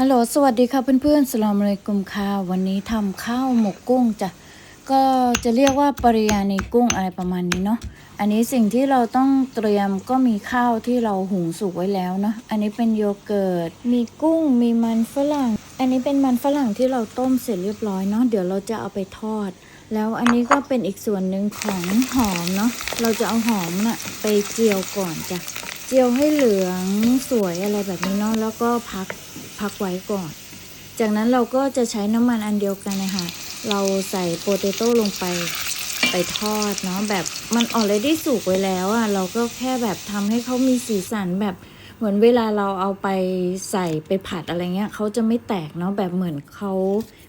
ฮัลโหล สวัสดีค่ะเพื่อนๆสลามเลยกุมค่ะ วันนี้ทำข้าวหมกกุ้งจ้ะ ก็จะเรียกว่าปริยานีกุ้งอะไรประมาณนี้เนาะ อันนี้สิ่งที่เราต้องเตรียมก็มีข้าวที่เราหุงสุกไว้แล้วเนาะ อันนี้เป็นโยเกิร์ต มีกุ้ง มีมันฝรั่ง อันนี้เป็นมันฝรั่งที่เราต้มเสร็จเรียบร้อยเนาะ เดี๋ยวเราจะเอาไปทอด แล้วอันนี้ก็เป็นอีกส่วนหนึ่งของหอมเนาะ เราจะเอาหอมน่ะไปเจียวก่อนจ้ะ เจียวให้เหลืองสวยอะไรแบบนี้เนาะ แล้วก็พัก พักไว้ก่อน จากนั้นเราก็จะใช้น้ำมันอันเดียวกันนะคะเราใส่โปเตโต้ลงไปไปทอดเนาะแบบมันออ r e ดี้สุกไว้แล้วอะ่ะเราก็แค่แบบทำให้เขามีสีสันแบบเหมือนเวลาเราเอาไปใส่ไปผัดอะไรเงี้ยเขาจะไม่แตกเนาะแบบเหมือนเขา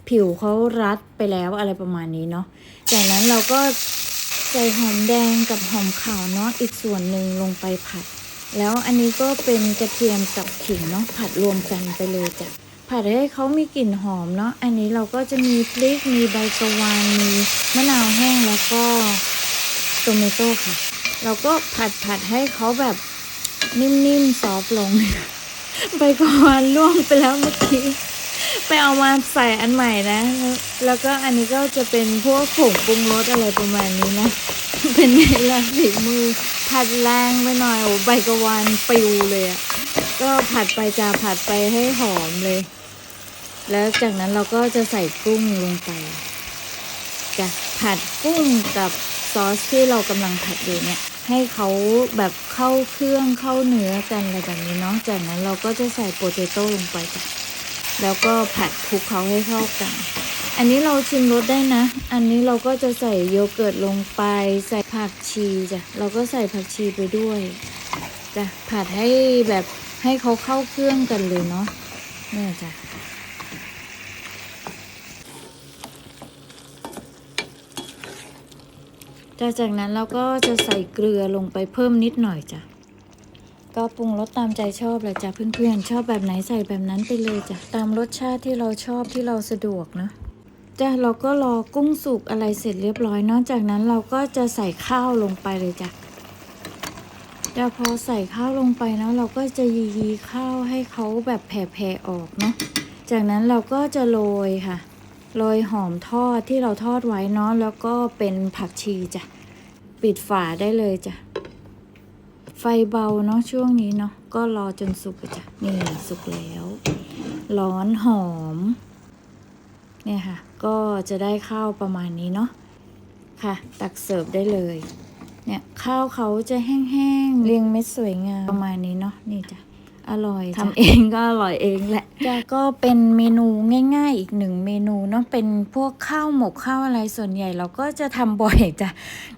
ผิวเขารัดไปแล้วอะไรประมาณนี้เนาะจากนั้นเราก็ใส่หอมแดงกับหอมขาวเนาะอีกส่วนหนึ่งลงไปผัด แล้วอันนี้ก็เป็นกระเทียมกับขิงเนาะผัดรวมกันไปเลยจ้ะผัดให้เขามีกลิ่นหอมเนาะอันนี้เราก็จะมีพริกมีใบกะวานมีมะนาวแห้งแล้วก็โตเมโต้ค่ะ เราก็ผัดผัดให้เขาแบบนิ่มๆซอฟต์ลง ใบกะวานล่วงไปแล้วเมื่อกี้ไปเอามาใส่อันใหม่นะ แล้วก็อันนี้ก็จะเป็นพวกผงปรุงรสอะไรประมาณนี้นะ เป็นไงล่ะฝีมือ ผัดแรงไปหน่อยโอ้ใบกะวานปิวเลยอะก็ผัดไปจะผัดไปให้หอมเลย แล้วจากนั้นเราก็จะใส่กุ้งลงไปจะผัดกุ้งกับซอสที่เรากำลังผัดอยู่เนี่ย ให้เขาแบบเข้าเครื่องเข้าเนื้อกันอะไรแบบนี้เนาะจากนั้นเราก็จะใส่โปเตโต้ลงไปจ้ะแล้วก็ผัดคลุกเขาให้เข้ากัน อันนี้เราชิมรสได้นะ อันนี้เราก็จะใส่โยเกิร์ตลงไป ใส่ผักชีจ้ะ เราก็ใส่ผักชีไปด้วยจ้ะ ผัดให้แบบให้เขาเข้าเครื่องกันเลยเนาะนี่จ้ะจากจากนั้นเราก็จะใส่เกลือลงไปเพิ่มนิดหน่อยจ้ะ ก็ปรุงรสตามใจชอบเลยจ้ะเพื่อนๆ ชอบแบบไหนใส่แบบนั้นไปเลยจ้ะ ตามรสชาติที่เราชอบที่เราสะดวกเนอะ จ้ะเราก็รอกุ้งสุกอะไรเสร็จเรียบร้อยนอกจากนั้นเราก็จะใส่ข้าวลงไปเลยจ้ะจะพอใส่ข้าวลงไปเนาะเราก็จะยียีข้าวให้เขาแบบแผ่ๆออกเนาะจากนั้นเราก็จะโรยค่ะโรยหอมทอดที่เราทอดไว้เนาะแล้วก็เป็นผักชีจ้ะปิดฝาได้เลยจ้ะไฟเบาเนาะช่วงนี้เนาะก็รอจนสุกจ้ะนี่สุกแล้ว ร้อนหอม เนี่ยค่ะ ก็จะได้ข้าวประมาณนี้เนาะค่ะ ตักเสิร์ฟได้เลย เนี่ยข้าวเขาจะแห้งๆเรียงเม็ดสวยงามประมาณนี้เนาะนี่จ้ะอร่อยทำเองก็อร่อยเองแหละจ้ะก็เป็นเมนูง่าย ๆ อีกหนึ่งเมนูเนาะเป็นพวกข้าวหมกข้าวอะไรส่วนใหญ่เราก็จะทำบ่อยจ้ะ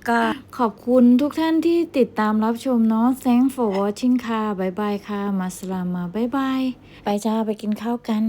ก็ขอบคุณทุกท่านที่ติดตามรับชมเนาะ Thanks for watching ค่ะบ๊ายบายค่ะมาสลามาบ๊ายบายไปจ้าไปกินข้าวกัน